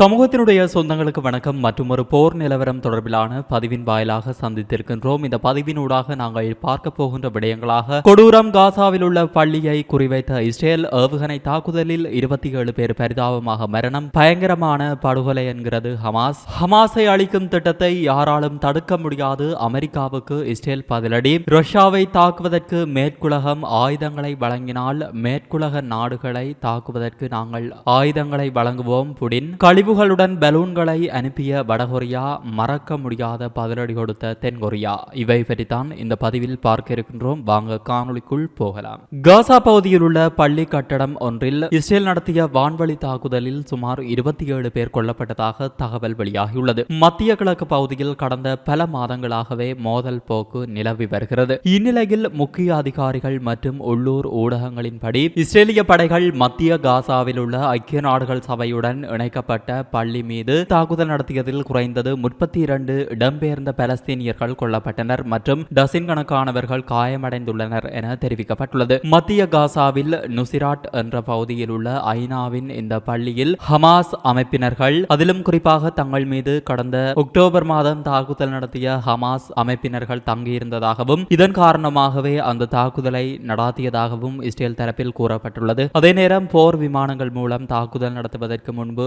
சமூகத்தினுடைய சொந்தங்களுக்கு வணக்கம். மற்றும் ஒரு போர் நிலவரம் தொடர்பிலான பதிவின் வாயிலாக சந்தித்திருக்கின்றோம். இந்த பதிவினூடாக நாங்கள் பார்க்க போகின்ற விடயங்களாக கொடூரம் காசாவில் உள்ள பள்ளியை குறிவைத்த இஸ்ரேல் ஏவுகணை தாக்குதலில் இருபத்தி ஏழு பேர் பரிதாபமாக மரணம். பயங்கரமான படுகொலை என்கிறது ஹமாஸ். ஹமாஸை அளிக்கும் திட்டத்தை யாராலும் தடுக்க முடியாது. அமெரிக்காவுக்கு இஸ்ரேல் பதிலடி. ரஷ்யாவை தாக்குவதற்கு மேற்குலகம் ஆயுதங்களை வழங்கினால் மேற்குலக நாடுகளை தாக்குவதற்கு நாங்கள் ஆயுதங்களை வழங்குவோம். புடின். கழிவு கழிவுகளுடன் பலூன்களை அனுப்பிய வடகொரியா மறக்க முடியாத பதிலடி கொடுத்த தென்கொரியா. இவை பற்றித்தான் இந்த பதிவில் பார்க்க இருக்கின்றோம். வாங்க காணொலிக்குள் போகலாம். காசா பகுதியில் உள்ள பள்ளி கட்டடம் ஒன்றில் இஸ்ரேல் நடத்திய வான்வழி தாக்குதலில் சுமார் இருபத்தி ஏழு பேர் கொல்லப்பட்டதாக தகவல் வெளியாகியுள்ளது. மத்திய கிழக்கு பகுதியில் கடந்த பல மாதங்களாகவே மோதல் போக்கு நிலவி வருகிறது. இந்நிலையில் முக்கிய அதிகாரிகள் மற்றும் உள்ளூர் ஊடகங்களின்படி இஸ்ரேலிய படைகள் மத்திய காசாவில் உள்ள ஐக்கிய நாடுகள் சபையுடன் இணைக்கப்பட்ட பள்ளி மீது தாக்குதல் நடத்தியதில் குறைந்தது முப்பத்தி இரண்டு இடம்பெயர்ந்த பலஸ்தீனியர்கள் கொல்லப்பட்டனர் மற்றும் டசின் கணக்கானவர்கள் காயமடைந்துள்ளனர் என தெரிவிக்கப்பட்டுள்ளது. மத்திய காசாவில் நுசிராட் என்ற பகுதியில் உள்ள ஐநாவின் இந்த பள்ளியில் ஹமாஸ் அமைப்பினர்கள் அதிலும் குறிப்பாக தங்கள் மீது கடந்த அக்டோபர் மாதம் தாக்குதல் நடத்திய ஹமாஸ் அமைப்பினர்கள் தங்கியிருந்ததாகவும் இதன் காரணமாகவே அந்த தாக்குதலை நடாத்தியதாகவும் இஸ்ரேல் தரப்பில் கூறப்பட்டுள்ளது. அதே நேரம் போர் விமானங்கள் மூலம் தாக்குதல் நடத்துவதற்கு முன்பு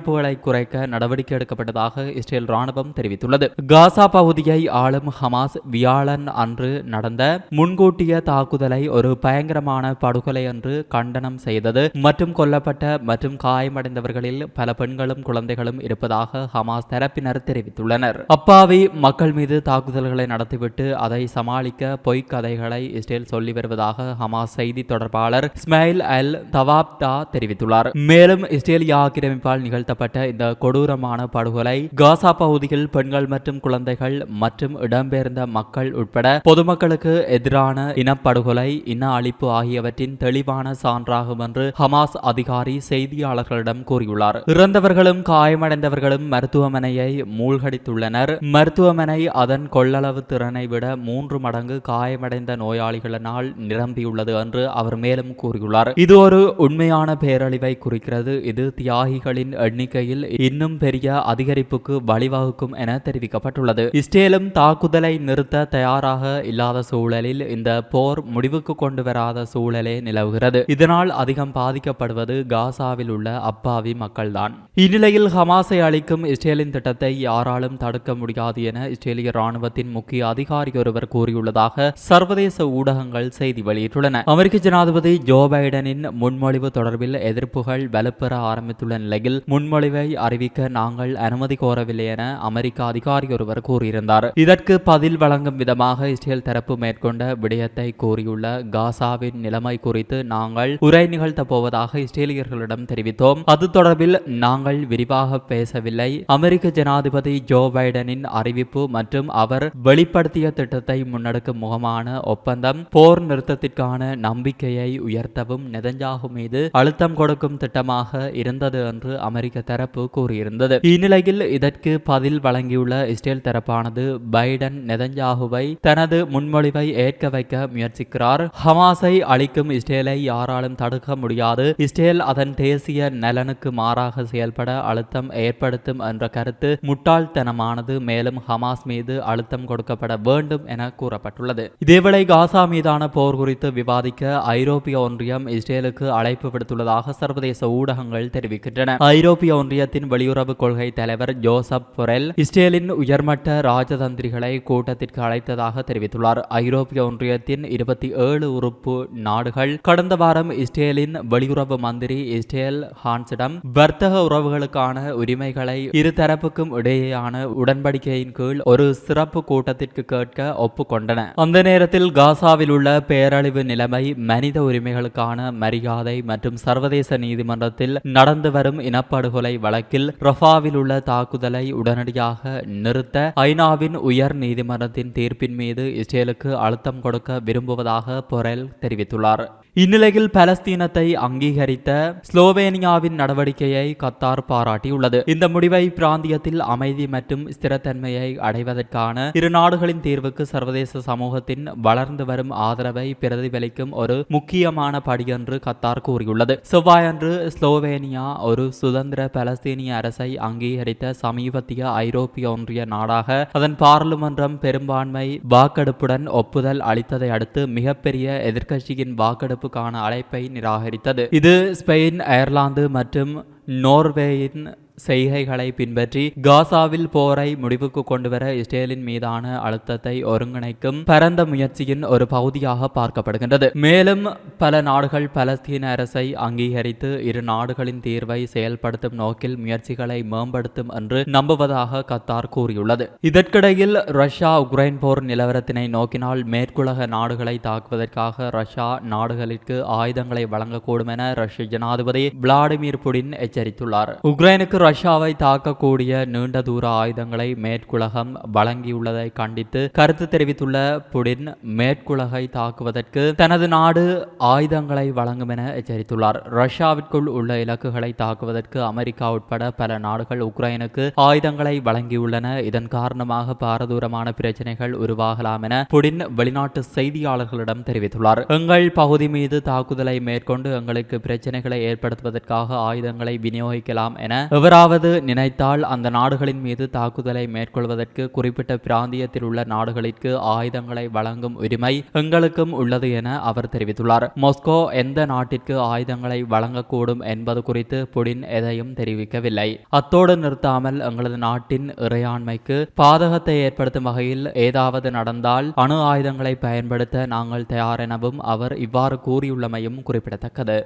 உயிரிழப்புகளை குறைக்க நடவடிக்கை எடுக்கப்பட்டதாக இஸ்ரேல் ராணுவம் தெரிவித்துள்ளது. காசா பகுதியை ஆளும் ஹமாஸ் வியாழன் அன்று நடந்த முன்கூட்டிய தாக்குதலை ஒரு பயங்கரமான படுகொலை என்று கண்டனம் செய்தது. மற்றும் கொல்லப்பட்ட மற்றும் காயமடைந்தவர்களில் பல பெண்களும் குழந்தைகளும் இருப்பதாக ஹமாஸ் தரப்பினர் தெரிவித்துள்ளனர். அப்பாவி மக்கள் மீது தாக்குதல்களை நடத்திவிட்டு அதை சமாளிக்க பொய்க் கதைகளை இஸ்ரேல் சொல்லி வருவதாக ஹமாஸ் செய்தி தொடர்பாளர் ஸ்மைல் அல் தவாப்தா தெரிவித்துள்ளார். மேலும் இஸ்ரேலிய ஆக்கிரமிப்பால் நிகழ்த்தப்பட்ட இந்த கொடூரமான படுகொலை காசா பகுதியில் பெண்கள் மற்றும் குழந்தைகள் மற்றும் இடம்பெயர்ந்த மக்கள் உட்பட பொதுமக்களுக்கு எதிரான இனப்படுகொலை இன அழிப்பு ஆகியவற்றின் தெளிவான சான்றாகும் என்று ஹமாஸ் அதிகாரி செய்தியாளர்களிடம் கூறியுள்ளார். இறந்தவர்களும் காயமடைந்தவர்களும் மருத்துவமனையை மூழ்கடித்துள்ளனர். மருத்துவமனை அதன் கொள்ளளவு திறனை விட மூன்று மடங்கு காயமடைந்த நோயாளிகளினால் நிரம்பியுள்ளது என்று அவர் மேலும் கூறியுள்ளார். இது ஒரு உண்மையான பேரழிவை குறிக்கிறது. இது தியாகிகளின் எண்ணிக்கையில் இன்னும் பெரிய அதிகரிப்புக்கு வழிவகுக்கும் என தெரிவிக்கப்பட்டுள்ளது. இஸ்ரேலும் தாக்குதலை நிறுத்த தயாராக இல்லாத சூழலில் இந்த போர் முடிவுக்கு கொண்டு வராத சூழலே நிலவுகிறது. இதனால் அதிகம் பாதிக்கப்படுவது காசாவில் உள்ள அப்பாவி மக்கள்தான். இந்நிலையில் ஹமாஸை அளிக்கும் இஸ்ரேலின் திட்டத்தை யாராலும் தடுக்க முடியாது என இஸ்ரேலிய ராணுவத்தின் முக்கிய அதிகாரி ஒருவர் கூறியுள்ளதாக சர்வதேச ஊடகங்கள் செய்தி வெளியிட்டுள்ளன. அமெரிக்க ஜனாதிபதி ஜோ பைடனின் முன்மொழிவு தொடர்பில் எதிர்ப்புகள் வலுப்பெற ஆரம்பித்துள்ள நிலையில் முன் முன்மொழிவை அறிவிக்க நாங்கள் அனுமதி கோரவில்லை என அமெரிக்க அதிகாரி ஒருவர் கூறியிருந்தார். இதற்கு பதில் வழங்கும் விதமாக இஸ்ரேல் தரப்பு மேற்கொண்ட விடயத்தை கூறியுள்ள காசாவின் நிலைமை குறித்து நாங்கள் உரை நிகழ்த்தப் போவதாக இஸ்ரேலியர்களிடம் தெரிவித்தோம். அது தொடர்பில் நாங்கள் விரிவாக பேசவில்லை. அமெரிக்க ஜனாதிபதி ஜோ பைடனின் அறிவிப்பு மற்றும் அவர் வெளிப்படுத்திய திட்டத்தை முன்னெடுக்கும் முகமான ஒப்பந்தம் போர் நிறுத்தத்திற்கான நம்பிக்கையை உயர்த்தவும் நெதஞ்சாகு மீது அழுத்தம் கொடுக்கும் திட்டமாக இருந்தது என்று அமெரிக்க தரப்பு கூறியிருந்தது. இந்நிலையில் இதற்கு பதில் வழங்கியுள்ள இஸ்ரேல் தரப்பானது பைடன் நெதஞ்சாகுவை தனது முன்மொழிவை ஏற்க வைக்க முயற்சிக்கிறார் ஹமாஸை அழிக்கும் இஸ்ரேலை யாராலும் தடுக்க முடியாது இஸ்ரேல் அதன் தேசிய நலனுக்கு மாறாக செயல்பட அழுத்தம் ஏற்படுத்தும் என்ற கருத்து முட்டாள்தனமானது மேலும் ஹமாஸ் மீது அழுத்தம் கொடுக்கப்பட வேண்டும் என கூறப்பட்டுள்ளது இதேவேளை காசா மீதான போர் குறித்து விவாதிக்க ஐரோப்பிய ஒன்றியம் இஸ்ரேலுக்கு அழைப்பு விடுத்துள்ளதாக சர்வதேச ஊடகங்கள் தெரிவிக்கின்றன ஐரோப்பிய ஒன்றியத்தின் வெளியுறவு கொள்கை தலைவர் ஜோசப் பொரெல் இஸ்ரேலின் உயர்மட்ட ராஜதந்திரிகளை கூட்டத்திற்கு அழைத்ததாக தெரிவித்துள்ளார். ஐரோப்பிய ஒன்றியத்தின் இருபத்தி ஏழு உறுப்பு நாடுகள் கடந்த வாரம் இஸ்ரேலின் வெளியுறவு மந்திரி இஸ்ரேல் ஹான்ஸிடம் வர்த்தக உறவுகளுக்கான உரிமைகளை இருதரப்புக்கும் இடையேயான உடன்படிக்கையின் கீழ் ஒரு சிறப்பு கூட்டத்திற்கு கேட்க ஒப்புக்கொண்டன. அந்த நேரத்தில் காசாவில் உள்ள பேரழிவு நிலைமை மனித உரிமைகளுக்கான மரியாதை மற்றும் சர்வதேச நீதிமன்றத்தில் நடந்து வரும் இனப்படுகொலை வழக்கில் ரஃபாவில் உள்ள தாக்குதலை உடனடியாக நிறுத்த ஐநாவின் உயர் நீதிமன்றத்தின் தீர்ப்பின் மீது இஸ்ரேலுக்கு அழுத்தம் கொடுக்க விரும்புவதாக பொரெல் தெரிவித்துள்ளார். இந்நிலையில் பலஸ்தீனத்தை அங்கீகரித்த ஸ்லோவேனியாவின் நடவடிக்கையை கத்தார் பாராட்டியுள்ளது. இந்த முடிவை பிராந்தியத்தில் அமைதி மற்றும் ஸ்திரத்தன்மையை அடைவதற்கான இரு நாடுகளின் தீர்வுக்கு சர்வதேச சமூகத்தின் வளர்ந்து வரும் ஆதரவை பிரதிபலிக்கும் ஒரு முக்கியமான படி என்று கத்தார் கூறியுள்ளது. செவ்வாயன்று ஸ்லோவேனியா ஒரு சுதந்திர பலஸ்தீனிய அரசை அங்கீகரித்த சமீபத்திய ஐரோப்பிய ஒன்றிய நாடாக அதன் பாராளுமன்றம் பெரும்பான்மை வாக்கெடுப்புடன் ஒப்புதல் அளித்ததை அடுத்து மிகப்பெரிய எதிர்க்கட்சியின் வாக்கெடுப்பு வாக்கெடுப்புக்கான அழைப்பை நிராகரித்தது. இது ஸ்பெயின் அயர்லாந்து மற்றும் நோர்வேயின் செய்கைகளை பின்பற்றி காசாவில் போரை முடிவுக்கு கொண்டுவர இஸ்ரேலின் மீதான அழுத்தத்தை ஒருங்கிணைக்கும் பரந்த முயற்சியின் ஒரு பகுதியாக பார்க்கப்படுகின்றது. மேலும் பல நாடுகள் பலஸ்தீன அரசை அங்கீகரித்து இரு நாடுகளின் தீர்வை செயல்படுத்தும் நோக்கில் முயற்சிகளை மேம்படுத்தும் என்று நம்புவதாக கத்தார் கூறியுள்ளது. இதற்கிடையில் ரஷ்யா உக்ரைன் போர் நிலவரத்தினை நோக்கினால் மேற்குலக நாடுகளை தாக்குவதற்காக ரஷ்யா நாடுகளுக்கு ஆயுதங்களை வழங்கக்கூடும் என ரஷ்ய ஜனாதிபதி விளாடிமிர் புடின் எச்சரித்துள்ளார். உக்ரைனுக்கு ரஷ்யாவை தாக்கக்கூடிய நீண்ட தூர ஆயுதங்களை மேற்குலகம் வழங்கியுள்ளதை கண்டித்து கருத்து தெரிவித்துள்ள புடின் மேற்குலகை தாக்குவதற்கு தனது நாடு ஆயுதங்களை வழங்கும் என எச்சரித்துள்ளார். ரஷ்யாவிற்குள் உள்ள இலக்குகளை தாக்குவதற்கு அமெரிக்கா உட்பட பல நாடுகள் உக்ரைனுக்கு ஆயுதங்களை வழங்கியுள்ளன. இதன் காரணமாக பாரதூரமான பிரச்சனைகள் உருவாகலாம் என புடின் வெளிநாட்டு செய்தியாளர்களிடம் தெரிவித்துள்ளார். எங்கள் பகுதி மீது தாக்குதலை மேற்கொண்டு எங்களுக்கு பிரச்சனைகளை ஏற்படுத்துவதற்காக ஆயுதங்களை விநியோகிக்கலாம் என எவராவது நினைத்தால் அந்த நாடுகளின் மீது தாக்குதலை மேற்கொள்வதற்கு குறிப்பிட்ட பிராந்தியத்தில் உள்ள நாடுகளுக்கு ஆயுதங்களை வழங்கும் உரிமை எங்களுக்கும் உள்ளது என அவர் தெரிவித்துள்ளார். மொஸ்கோ எந்த நாட்டிற்கு ஆயுதங்களை வழங்கக்கூடும் என்பது குறித்து புடின் எதையும் தெரிவிக்கவில்லை. அத்தோடு நிறுத்தாமல் எங்களது நாட்டின் இறையாண்மைக்கு பாதகத்தை ஏற்படுத்தும் வகையில் ஏதாவது நடந்தால் அணு ஆயுதங்களை பயன்படுத்த நாங்கள் தயார் எனவும் அவர் இவ்வாறு கூறியுள்ளமையும் குறிப்பிடத்தக்கது.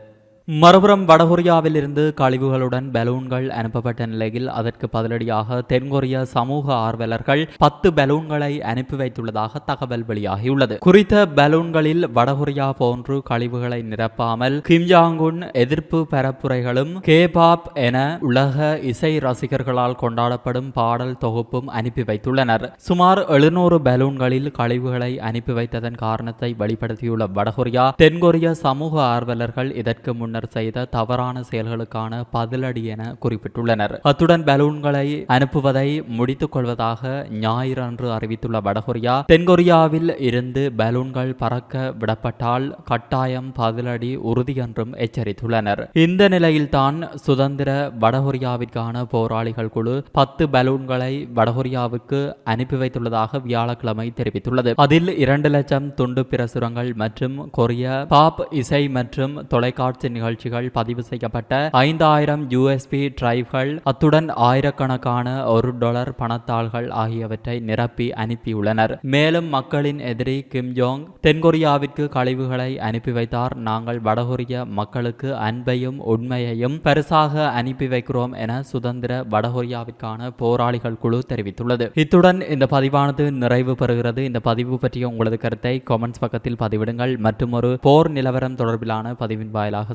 மறுபுறம் வடகொரியாவில் இருந்து கழிவுகளுடன் பலூன்கள் அனுப்பப்பட்ட நிலையில் அதற்கு பதிலடியாக தென்கொரிய சமூக ஆர்வலர்கள் பத்து பலூன்களை அனுப்பி வைத்துள்ளதாக தகவல் வெளியாகியுள்ளது. குறித்த பலூன்களில் வடகொரியா போன்று கழிவுகளை நிரப்பாமல் கிம்ஜாங்குன் எதிர்ப்பு பரப்புரைகளும் கேபாப் என உலக இசை ரசிகர்களால் கொண்டாடப்படும் பாடல் தொகுப்பும் அனுப்பி வைத்துள்ளனர். சுமார் எழுநூறு பலூன்களில் கழிவுகளை அனுப்பி வைத்ததன் காரணத்தை வெளிப்படுத்தியுள்ள வடகொரியா தென்கொரிய சமூக ஆர்வலர்கள் இதற்கு முன் முன்னர் செய்த தவறான செயல்களுக்கான பதிலடி என குறிப்பிட்டுள்ளனர். அத்துடன் பலூன்களை அனுப்புவதை முடித்துக் கொள்வதாக ஞாயிறன்று அறிவித்துள்ள வடகொரியா தென்கொரியாவில் இருந்து பலூன்கள் பறக்க விடப்பட்டால் கட்டாயம் பதிலடி உறுதி என்றும் எச்சரித்துள்ளனர். இந்த நிலையில்தான் சுதந்திர வடகொரியாவிற்கான போராளிகள் குழு பத்து பலூன்களை வடகொரியாவுக்கு அனுப்பி வைத்துள்ளதாக வியாழக்கிழமை தெரிவித்துள்ளது. அதில் இரண்டு லட்சம் துண்டு பிரசுரங்கள் மற்றும் கொரிய பாப் இசை மற்றும் தொலைக்காட்சி நிகழ்ச்சிகள் பதிவு செய்யப்பட்ட ஐந்தாயிரம் யூஎஸ்பி டிரைவ்கள் அத்துடன் ஆயிரக்கணக்கான ஒரு டாலர் பணத்தாள்கள் ஆகியவற்றை நிரப்பி அனுப்பியுள்ளனர். மேலும் மக்களின் எதிரி கிம் ஜோங் தென்கொரியாவிற்கு கழிவுகளை அனுப்பி வைத்தார். நாங்கள் வடகொரிய மக்களுக்கு அன்பையும் உண்மையையும் பரிசாக அனுப்பி வைக்கிறோம் என சுதந்திர வடகொரியாவிற்கான போராளிகள் குழு தெரிவித்துள்ளது. இத்துடன் இந்த பதிவானது நிறைவு பெறுகிறது. இந்த பதிவு பற்றிய உங்களது கருத்தை கமெண்ட்ஸ் பக்கத்தில் பதிவிடுங்கள். மற்றும் ஒரு போர் நிலவரம் தொடர்பிலான பதிவின் வாயிலாக